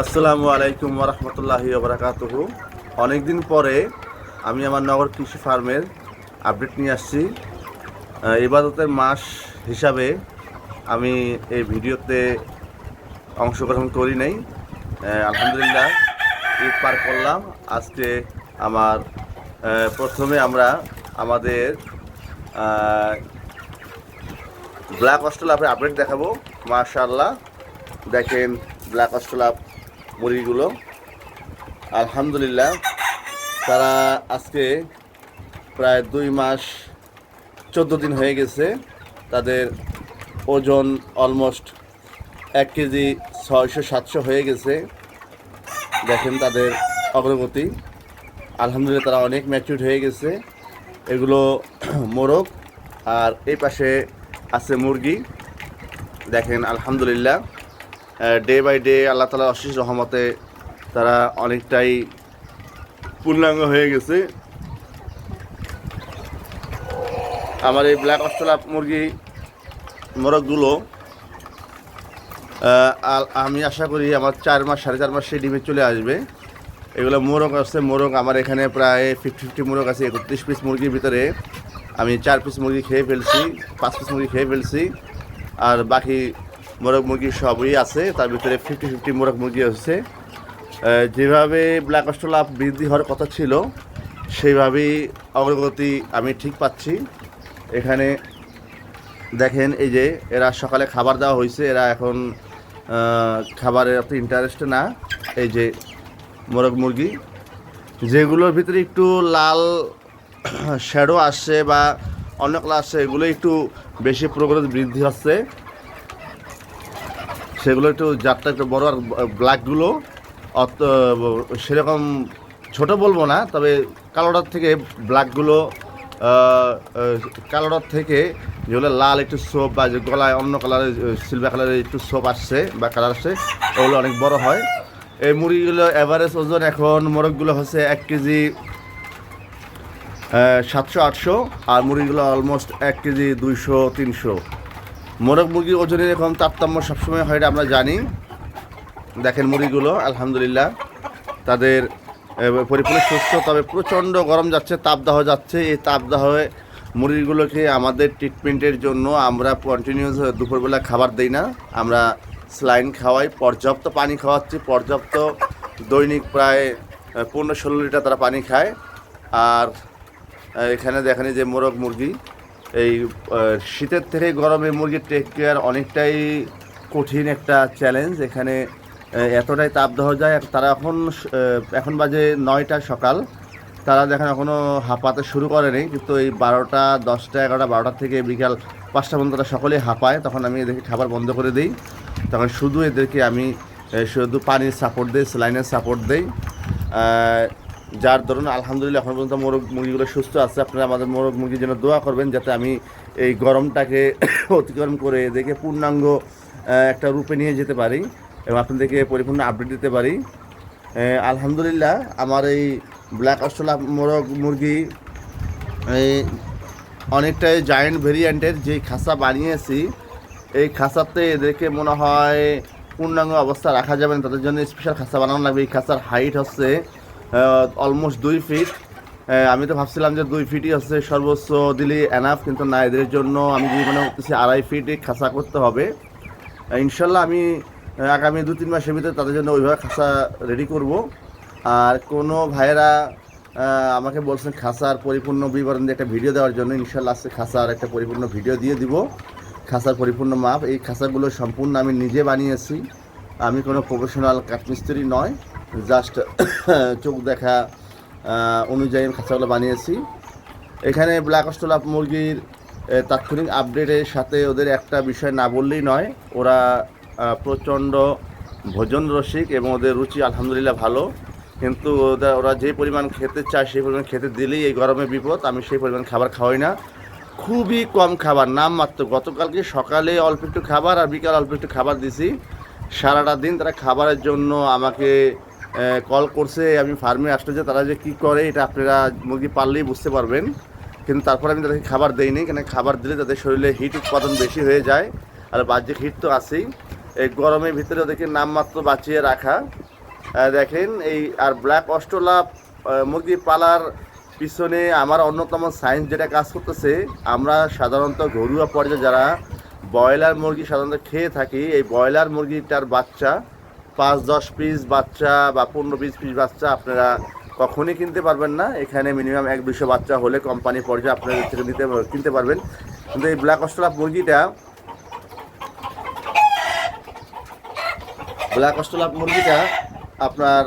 আসসালামু আলাইকুম রহমতুল্লাহি বারাকাতুহু। অনেকদিন পরে আমি আমার নগর কৃষি ফার্মের আপডেট নিয়ে আসছি। ইবাদতের মাস হিসাবে আমি এই ভিডিওতে অংশগ্রহণ করি নাই। আলহামদুলিল্লাহ, ঈদ পার করলাম। আজকে আমার প্রথমে আমরা আমাদের ব্ল্যাক অস্ট্রেলাপের আপডেট দেখাবো। মাশাআল্লাহ, দেখেন ব্ল্যাক অস্ট্রেলাপ মুরগিগুলো আলহামদুলিল্লাহ, তারা আজকে প্রায় দুই মাস চোদ্দ দিন হয়ে গেছে। তাদের ওজন অলমোস্ট এক কেজি ছয়শো সাতশো হয়ে গেছে। দেখেন তাদের অগ্রগতি। আলহামদুলিল্লাহ, তারা অনেক ম্যাচিউর হয়ে গেছে। এগুলো মোরগ আর এই পাশে আছে মুরগি। দেখেন, আলহামদুলিল্লাহ। ডে বাই ডে আল্লাহ তালার অশেষ রহমতে তারা অনেকটাই পূর্ণাঙ্গ হয়ে গেছে। আমার এই ব্ল্যাক অস্ট্রেলা মুরগি, মোরগগুলো আমি আশা করি আমার চার মাস, সাড়ে চার মাস সেই ডিমে চলে আসবে। এগুলো মোরগ আছে, মোরগ আমার এখানে প্রায় ফিফটি ফিফটি মোরগ আছে, একত্রিশ পিস মুরগির ভিতরে। আমি চার পিস মুরগি খেয়ে ফেলছি, পাঁচ পিস মুরগি খেয়ে ফেলছি। আর বাকি মোরগ মুরগি সবই আছে, তার ভিতরে ফিফটি ফিফটি মোরগ মুরগি হচ্ছে যেভাবে ব্ল্যাক অস্ট্রেলাপ বৃদ্ধি হওয়ার কথা ছিল, সেইভাবেই অগ্রগতি আমি ঠিক পাচ্ছি। এখানে দেখেন এই যে, এরা সকালে খাবার দেওয়া হয়েছে, এরা এখন খাবারের এত ইন্টারেস্ট না, এই যে মোরগ মুরগি। যেগুলোর ভিতরে একটু লাল শ্যাডো আসছে বা অন্য কালার আসছে এগুলো একটু বেশি প্রোগ্রেস বৃদ্ধি হচ্ছে। সেগুলো একটু জাতটা একটু বড় আর ব্ল্যাকগুলো অত, সেরকম ছোট বলব না, তবে কালোটার থেকে ব্ল্যাকগুলো কালোটার থেকে যেগুলো লাল একটু সোপ বা যে গলায় অন্য কালারের সিলভার কালারের একটু সোপ আসছে বা কালার আসছে, ওগুলো অনেক বড় হয়। এই মুরগিগুলো অ্যাভারেজ ওজন এখন মোরগগুলো হচ্ছে এক কেজি সাতশো আটশো আর মুরগিগুলো অলমোস্ট এক কেজি দুইশো তিনশো। মোরগ মুরগির ওজনের এরকম তারতম্য সবসময় হয় এটা আমরা জানি। দেখেন মুরগিগুলো, আলহামদুলিল্লাহ। তাদের পরিপূর্ণ সুস্থ, তবে প্রচণ্ড গরম যাচ্ছে, তাপদাহ যাচ্ছে। এই তাপদাহে মুরগিগুলোকে আমাদের ট্রিটমেন্টের জন্য আমরা কন্টিনিউস দুপুরবেলা খাবার দেই না। আমরা স্লাইন খাওয়াই, পর্যাপ্ত পানি খাওয়াচ্ছি। পর্যাপ্ত দৈনিক প্রায় পনেরো ষোলো লিটার তারা পানি খায়। আর এখানে দেখেন যে মোরগ মুরগি। এই শীতের থেকে গরমে মুরগির টেক কেয়ার অনেকটাই কঠিন একটা চ্যালেঞ্জ এখানে এতটাই তাপ দেওয়া যায়। তারা এখন এখন বাজে নয়টা সকাল। তারা দেখেন এখনও হাঁপাতে শুরু করেনি, কিন্তু এই বারোটা, দশটা, এগারোটা, বারোটা থেকে বিকাল পাঁচটা পর্যন্ত তারা সকলেই হাঁপায়। তখন আমি এদেরকে খাবার বন্ধ করে দিই। তখন শুধু এদেরকে আমি শুধু পানির সাপোর্ট দিই স্যালাইনের সাপোর্ট দিই। যার ধরুন আলহামদুলিল্লাহ এখন পর্যন্ত মোরগ মুরগিগুলো সুস্থ আছে, আপনারা আমাদের মোরগ মুরগির জন্য দোয়া করবেন যাতে আমি এই গরমটাকে অতিক্রম করে এদেরকে পূর্ণাঙ্গ একটা রূপে নিয়ে যেতে পারি এবং আপনাদেরকে পরিপূর্ণ আপডেট দিতে পারি। আলহামদুলিল্লাহ আমার এই ব্ল্যাক অস্ট্রেলা মোরগ মুরগি অনেকটাই জায়েন্ট ভেরিয়েন্টের যে খাসা বানিয়েছি, এই খাসাতে এদেরকে মনে হয় পূর্ণাঙ্গ অবস্থা রাখা যাবে না, তাদের জন্য স্পেশাল খাসা বানানো লাগবে। এই খাসার হাইট হচ্ছে অলমোস্ট দুই ফিট আমি তো ভাবছিলাম যে দুই ফিটই হচ্ছে সর্বোচ্চ দিলে এনাফ কিন্তু না, এদের জন্য আমি যদি মনে করতেছি আড়াই ফিটই খাঁচা করতে হবে। ইনশাল্লাহ আমি আগামী দু তিন মাসের ভিতরে তাদের জন্য ওইভাবে খাঁচা রেডি করব। আর কোনো ভাইয়েরা আমাকে বলছেন খাঁচার পরিপূর্ণ বিবরণ দিয়ে একটা ভিডিও দেওয়ার জন্য, ইনশাল্লাহ আজকে খাঁচার একটা পরিপূর্ণ ভিডিও দিয়ে দিব। খাঁচার পরিপূর্ণ মাপ, এই খাঁচাগুলো সম্পূর্ণ আমি নিজে বানিয়েছি। আমি কোনো প্রফেশনাল কাঠমিস্ত্রি নয়। জাস্ট চোখ দেখা অনুযায়ী খাঁচাগুলো বানিয়েছি। এখানে ব্ল্যাক অস্ট্রেলাপ মুরগির তাৎক্ষণিক আপডেটের সাথে ওদের একটা বিষয় না বললেই নয়, ওরা প্রচণ্ড ভোজন রসিক এবং ওদের রুচি আলহামদুলিল্লাহ ভালো। কিন্তু ওদের ওরা যে পরিমাণ খেতে চায় সেই পরিমাণ খেতে দিলেই এই গরমে বিপদ, আমি সেই পরিমাণ খাবার খাওয়াই না। খুবই কম খাবার নাম মাত্র গতকালকে সকালে অল্প একটু খাবার আর বিকাল অল্প একটু খাবার দিছি। সারাটা দিন তারা খাবারের জন্য আমাকে কল করছে, আমি ফার্মে আসতে যে তারা যে কী করে, এটা আপনারা মুরগি পারলেই বুঝতে পারবেন। কিন্তু তারপরে আমি তাদেরকে খাবার দেইনি, কেন খাবার দিলে তাদের শরীরে হিট উৎপাদন বেশি হয়ে যায়, আর বাহ্যিক হিট তো আছেই। এই গরমের ভিতরে ওদেরকে নামমাত্র বাঁচিয়ে রাখা। দেখেন, এই, আর ব্ল্যাক অস্ট্রোলাপ মুরগি পালার পিছনে আমার অন্যতম সায়েন্স যেটা কাজ করতেছে, আমরা সাধারণত ঘরোয়া পর্যায়ে যারা ব্রয়লার মুরগি সাধারণত খেয়ে থাকি, এই ব্রয়লার মুরগিটার বাচ্চা পাঁচ, দশ পিস বাচ্চা বা পনেরো পিস পিস বাচ্চা আপনারা কখনই কিনতে পারবেন না। এখানে মিনিমাম এক দুশো বাচ্চা হলে কোম্পানি পর্যায়ে আপনারা থেকে নিতে কিনতে পারবেন। কিন্তু এই ব্ল্যাক অস্ট্রোলাপ মুরগিটা ব্ল্যাক অস্ট্রোলাপ মুরগিটা আপনার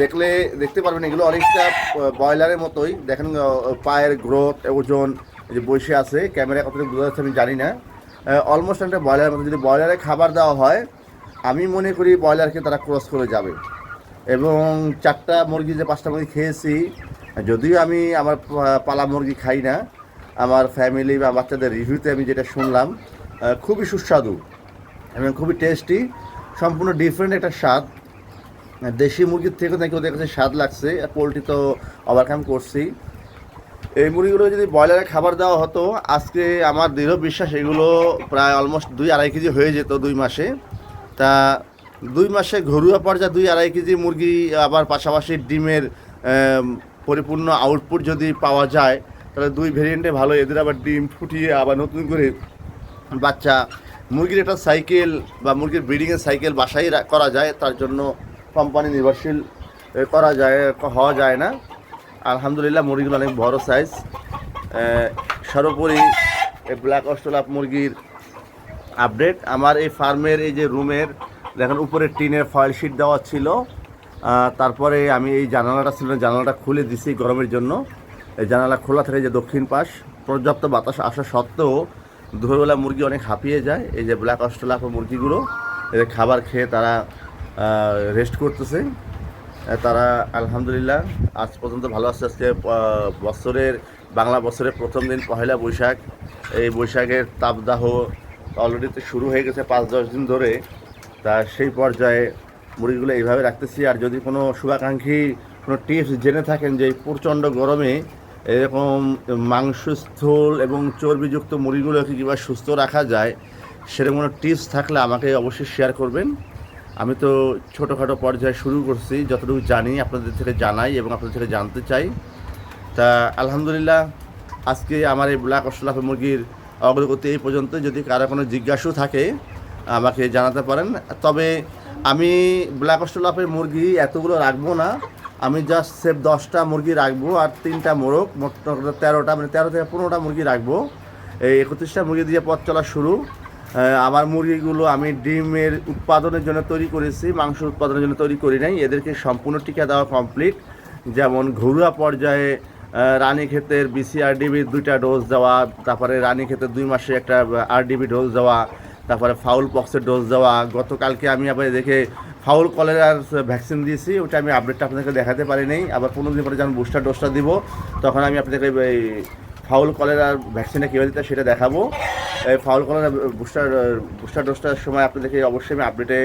দেখলে, দেখতে পারবেন এগুলো অনেকটা ব্রয়লারের মতোই। দেখেন পায়ের গ্রোথ ওজন যে বসে আছে ক্যামেরা কতটুকু বোঝা যাচ্ছে আমি জানি না। অলমোস্ট একটা ব্রয়লারের মতো। যদি ব্রয়লারে খাবার দেওয়া হয় আমি মনে করি ব্রয়লারকে তারা ক্রস করে যাবে। এবং চারটা মুরগি যে পাঁচটা মুরগি খেয়েছি, যদিও আমি আমার পালা মুরগি খাই না, আমার ফ্যামিলি বা বাচ্চাদের রিভিউতে আমি যেটা শুনলাম খুবই সুস্বাদু এবং খুবই টেস্টি সম্পূর্ণ ডিফারেন্ট একটা স্বাদ। দেশি মুরগির থেকে নাকি ওদের কাছে স্বাদ লাগছে পোলট্রি তো ওভারকাম করছি। এই মুরগিগুলো যদি ব্রয়লারে খাবার দেওয়া হতো, আজকে আমার দৃঢ় বিশ্বাস এগুলো প্রায় অলমোস্ট দুই আড়াই কেজি হয়ে যেত দুই মাসে। তা দুই মাসে ঘরোয়া পর্যায়ে দুই আড়াই কেজি মুরগি, আবার পাশাপাশি ডিমের পরিপূর্ণ আউটপুট যদি পাওয়া যায়, তাহলে দুই ভেরিয়েন্টে ভালো। এদের আবার ডিম ফুটিয়ে আবার নতুন করে বাচ্চা, মুরগির একটা সাইকেল বা মুরগির ব্রিডিংয়ের সাইকেল বাসায় করা যায়। তার জন্য কোম্পানি নির্ভরশীল করা যায় হওয়া যায় না। আলহামদুলিল্লাহ, মুরগিগুলো অনেক বড় সাইজ সর্বোপরি ব্ল্যাক অস্ট্রেলাপ মুরগির আপডেট। আমার এই ফার্মের এই যে রুমের, দেখেন উপরে টিনের ফয়েল শিট দেওয়া ছিল। তারপরে আমি এই জানালাটা ছিল, জানালাটা খুলে দিছি গরমের জন্য। এই জানালা খোলা থাকে যে দক্ষিণ পাশ। পর্যাপ্ত বাতাস আসা সত্ত্বেও দুপুরবেলা মুরগি অনেক হাঁপিয়ে যায়। এই যে ব্ল্যাক অস্ট্রেলাপ মুরগিগুলো এদের খাবার খেয়ে তারা রেস্ট করতেছে। তারা আলহামদুলিল্লাহ আজ পর্যন্ত ভালো আছে। আজকে বছরের, বাংলা বছরের প্রথম দিন পহেলা বৈশাখ। এই বৈশাখের তাপদাহ অলরেডি তো শুরু হয়ে গেছে পাঁচ, দশ দিন ধরে। তা সেই পর্যায়ে মুরগিগুলো এইভাবে রাখতেছি। আর যদি কোনো শুভাকাঙ্ক্ষী কোনো টিপস জেনে থাকেন যে প্রচণ্ড গরমে এরকম মাংসস্থল এবং চর্বিযুক্ত মুরগিগুলোকে কীভাবে সুস্থ রাখা যায়, সেরকম কোনো টিপস থাকলে আমাকে অবশ্যই শেয়ার করবেন। আমি তো ছোটোখাটো পর্যায়ে শুরু করছি, যতটুকু জানি আপনাদের থেকে জানাই এবং আপনাদের থেকে জানতে চাই। তা আলহামদুলিল্লাহ, আজকে আমার এই ব্ল্যাক অস্ট্রেলাফে মুরগির অগ্রগতি এই পর্যন্ত যদি কারও কোনো জিজ্ঞাসা থাকে, আমাকে জানাতে পারেন। তবে আমি ব্ল্যাক অস্ট্রেলাফের মুরগি এতগুলো রাখব না। আমি জাস্ট সেফ দশটা মুরগি রাখব আর তিনটা মোরগ, মোট তেরোটা মানে তেরো থেকে পনেরোটা মুরগি রাখব। এই একত্রিশটা মুরগি দিয়ে পথ চলা শুরু। আমার মুরগিগুলো আমি ডিমের উৎপাদনের জন্য তৈরি করেছি মাংস উৎপাদনের জন্য তৈরি করি নাই। এদেরকে সম্পূর্ণ টিকা দেওয়া কমপ্লিট যেমন ঘরোয়া পর্যায়ে রানীক্ষেতের বিসিআরডিবির দুইটা ডোজ দেওয়া, তারপরে রানীক্ষেতের দুই মাসে একটা আরডিবি ডোজ দেওয়া, তারপরে ফাউল পক্সের ডোজ দেওয়া। গতকালকে আমি আবার দেখে ফাউল কলেরার ভ্যাকসিন দিয়েছি, ওটা আমি আপডেটটা আপনাদেরকে দেখাতে পারি আবার পনেরো দিন পরে যখন বুস্টার ডোজটা দিব, তখন আমি আপনাদেরকে এই ফাউল কলেরার ভ্যাকসিনটা কীভাবে দিতে সেটা দেখাবো। এই ফাউল কলেরা বুস্টার বুস্টার ডোজটার সময় আপনাদেরকে অবশ্যই আমি আপডেটে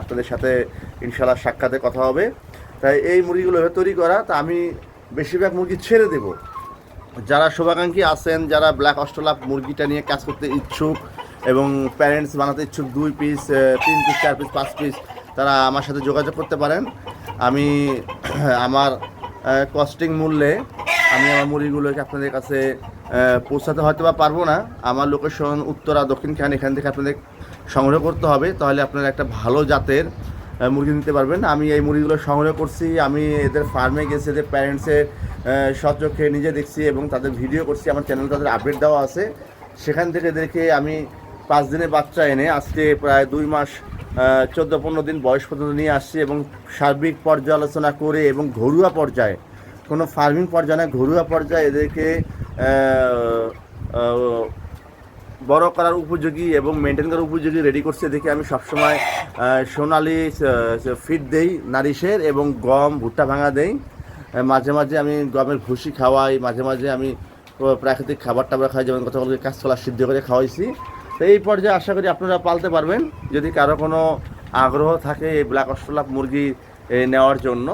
আপনাদের সাথে ইনশাল্লাহ সাক্ষাতে কথা হবে। তাই এই মুরগিগুলো তৈরি করা, তা আমি বেশিরভাগ মুরগি ছেড়ে দেবো। যারা শুভাকাঙ্ক্ষী আছেন, যারা ব্ল্যাক অস্ট্রেলাপ মুরগিটা নিয়ে কাজ করতে ইচ্ছুক এবং প্যারেন্টস বানাতে ইচ্ছুক, দুই পিস তিন পিস চার পিস পাঁচ পিস তারা আমার সাথে যোগাযোগ করতে পারেন। আমি, আমার কস্টিং মূল্যে আমি আমার মুরগিগুলোকে আপনাদের কাছে পৌঁছাতে হয়তো বা পারব না। আমার লোকেশন উত্তরা, দক্ষিণ খান, এখান থেকে আপনাদের সংগ্রহ করতে হবে। তাহলে আপনারা একটা ভালো জাতের মুরগি নিতে পারবেন। আমি এই মুরগিগুলো সংগ্রহ করছি। আমি এদের ফার্মে গেছি, এদের প্যারেন্টসের সচক্ষে নিজে দেখছি এবং তাদের ভিডিও করছি। আমার চ্যানেল তাদের আপডেট দেওয়া আছে। সেখান থেকে দেখে আমি পাঁচ দিনের বাচ্চা এনে আজকে প্রায় দুই মাস চোদ্দ পনেরো দিন বয়স পর্যন্ত নিয়ে আসছি এবং সার্বিক পর্যালোচনা করে এবং ঘরোয়া পর্যায়ে, কোনো ফার্মিং পর্যায়ে না, ঘরোয়া পর্যায়ে এদেরকে বড় করার উপযোগী এবং মেনটেন করার উপযোগী রেডি করছে দেখে আমি সবসময় সোনালি ফিড দেই নারিশের এবং গম, ভুট্টা ভাঙা দেই। মাঝে মাঝে আমি গমের ভুসি খাওয়াই, মাঝে মাঝে আমি প্রাকৃতিক খাবার টাবার খাই, যেমন কথা বলতে কাঁচকলা সিদ্ধ করে খাওয়াইছি। তো এই পর্যায়ে আশা করি আপনারা পালতে পারবেন, যদি কারও কোনো আগ্রহ থাকে এই ব্ল্যাক অস্ট্রেলাপ মুরগি নেওয়ার জন্য।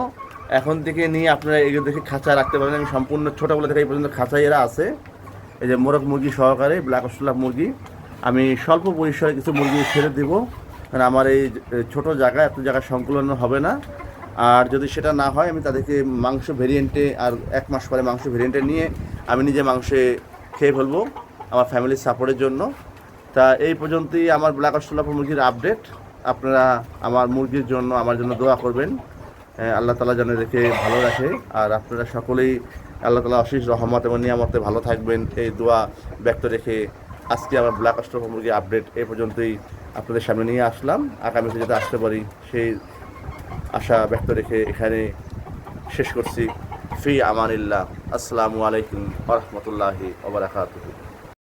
এখন থেকে নিয়ে আপনারা এগুলো দেখে খাঁচা রাখতে পারবেন। আমি সম্পূর্ণ ছোটোবেলা থেকে এই পর্যন্ত খাঁচাই এরা আছে। এই যে মোরগ মুরগি সহকারে, ব্ল্যাক অস্ট্রেলাপ মুরগি। আমি স্বল্প পরিসরে কিছু মুরগি ছেড়ে দেব, কারণ আমার এই ছোট জায়গা, এত জায়গা সংকুলন হবে না। আর যদি সেটা না হয়, আমি তাদেরকে মাংস ভেরিয়েন্টে আর এক মাস পরে মাংস ভেরিয়েন্টে নিয়ে আমি নিজে মাংসে খেয়ে ফেলব আমার ফ্যামিলির সাপোর্টের জন্য। তা এই পর্যন্তই আমার ব্ল্যাক অস্ট্রেলিয়া মুরগির আপডেট। আপনারা আমার মুরগির জন্য আমার জন্য দোয়া করবেন। আল্লাহ তালা যেন রেখে ভালো রাখে। আর আপনারা সকলেই আল্লাহ তালা অশেষ রহমত এবং নিয়ামতে ভালো থাকবেন। এই দোয়া ব্যক্ত রেখে আজকে আমার ব্ল্যাক অস্ট্রেলিয়া সম্পর্কে আপডেট এ পর্যন্তই আপনাদের সামনে নিয়ে আসলাম। আগামীতে যাতে আসতে পারি, সেই আশা ব্যক্ত রেখে এখানে শেষ করছি। ফি আমানিল্লাহ। আসসালামু আলাইকুম রহমতুল্লাহি ওবরাকাতুহু